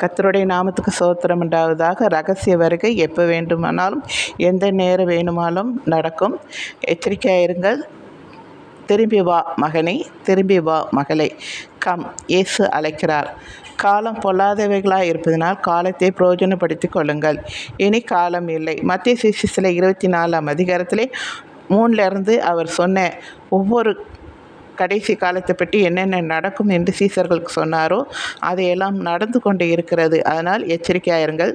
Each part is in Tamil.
கத்தருடைய நாமத்துக்கு சோத்திரம் உண்டாவதாக ரகசிய வருகை எப்போ வேண்டுமானாலும் எந்த நேரம் வேணுமானாலும் நடக்கும். எச்சரிக்கையாக இருங்கள். திரும்பி வா மகனே திரும்பி வா மகளே. கம் இயேசு அழைக்கிறார். காலம் பொல்லாதவைகளாக இருப்பதனால் காலத்தை பிரயோஜனப்படுத்திக் கொள்ளுங்கள். இனி காலம் இல்லை. மத்திய சிசிசில இருபத்தி நாலாம் அதிகாரத்திலே மூணிலிருந்து அவர் சொன்ன ஒவ்வொரு கடைசி காலத்தை பற்றி என்னென்ன நடக்கும் என்று சீசர்களுக்கு சொன்னாரோ அதையெல்லாம் நடந்து கொண்டு இருக்கிறது. அதனால் எச்சரிக்கையாயிருங்கள்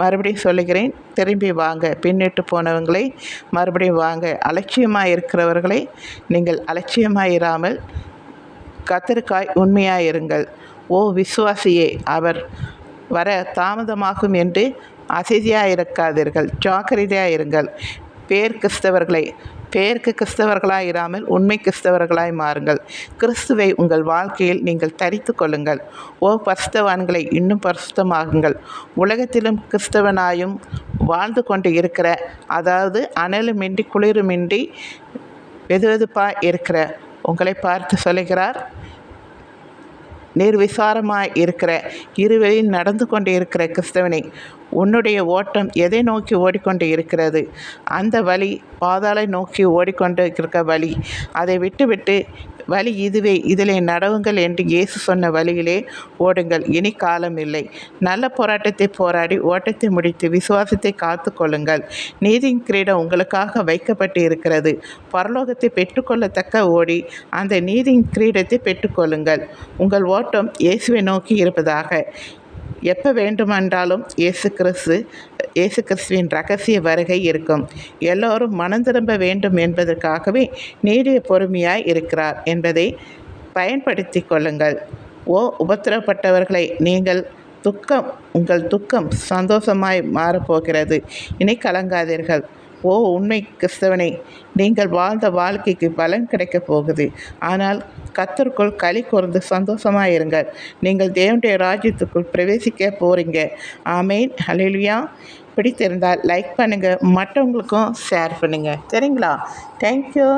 மறுபடியும் சொல்லுகிறேன் திரும்பி வாங்க. பின்னிட்டு போனவங்களை மறுபடியும் வாங்க. அலட்சியமாக இருக்கிறவர்களை நீங்கள் அலட்சியமாக இராமல் கத்தருக்காய் உண்மையாக இருங்கள். ஓ விசுவாசியே அவர் வர தாமதமாகும் என்று அசதியாக இருக்காதீர்கள். ஜாக்கிரதையாக இருங்கள். பேர் கிறிஸ்தவர்களை பேருக்கு கிறிஸ்தவர்களாய் இராமல் உண்மை கிறிஸ்தவர்களாய் மாறுங்கள். கிறிஸ்துவை உங்கள் வாழ்க்கையில் நீங்கள் தரித்து கொள்ளுங்கள். ஓ பரிசுத்தவான்களை இன்னும் பரிசுத்தமாகுங்கள். உலகத்திலும் கிறிஸ்தவனாயும் வாழ்ந்து கொண்டு இருக்கிற அதாவது அனலுமின்றி குளிருமின்றி வெதுவெதுப்பாக இருக்கிற உங்களை பார்த்து சொல்லுகிறார் நிர்விசாரமாக இருக்கிற இருவழியில் நடந்து கொண்டு இருக்கிற கிறிஸ்தவனை உன்னுடைய ஓட்டம் எதை நோக்கி ஓடிக்கொண்டு இருக்கிறது? அந்த வழி பாதாளை நோக்கி ஓடிக்கொண்டு இருக்கிற வழி. அதை விட்டுவிட்டு வழி இதுவே இதிலே நடவுங்கள் என்று இயேசு சொன்ன வழியிலே ஓடுங்கள். இனி காலம் இல்லை. நல்ல போராட்டத்தை போராடி ஓட்டத்தை முடித்து விசுவாசத்தை காத்து கொள்ளுங்கள். நீதியின் கிரீடம் உங்களுக்காக வைக்கப்பட்டு இருக்கிறது. பரலோகத்தை பெற்றுக்கொள்ளத்தக்க ஓடி அந்த நீதியின் கிரீடத்தை பெற்றுக்கொள்ளுங்கள். உங்கள் ஓ ஓட்டம் இயேசுவை நோக்கி இருப்பதாக. எப்போ வேண்டுமென்றாலும் இயேசு கிறிஸ்து இயேசு கிறிஸ்துவின் ரகசிய வருகை இருக்கும். எல்லோரும் மனம் திரும்ப வேண்டும் என்பதற்காகவே நீடிய பொறுமையாய் இருக்கிறார் என்பதை பயன்படுத்தி கொள்ளுங்கள். ஓ உபத்திரப்பட்டவர்களை நீங்கள் துக்கம் உங்கள் துக்கம் சந்தோஷமாய் மாறப்போகிறது. இனி கலங்காதீர்கள். ஓ உண்மை கிறிஸ்தவனை நீங்கள் வாழ்ந்த வாழ்க்கைக்கு பலன் கிடைக்கப் போகுது. ஆனால் கத்தருக்குள் களி கூர்ந்து சந்தோஷமாக இருங்கள். நீங்கள் தேவனுடைய ராஜ்யத்துக்குள் பிரவேசிக்க போகிறீங்க ஆமேன். ஹலிலுயா பிடித்திருந்தால் லைக் பண்ணுங்கள் மற்றவங்களுக்கும் ஷேர் பண்ணுங்கள் சரிங்களா? தேங்க்யூ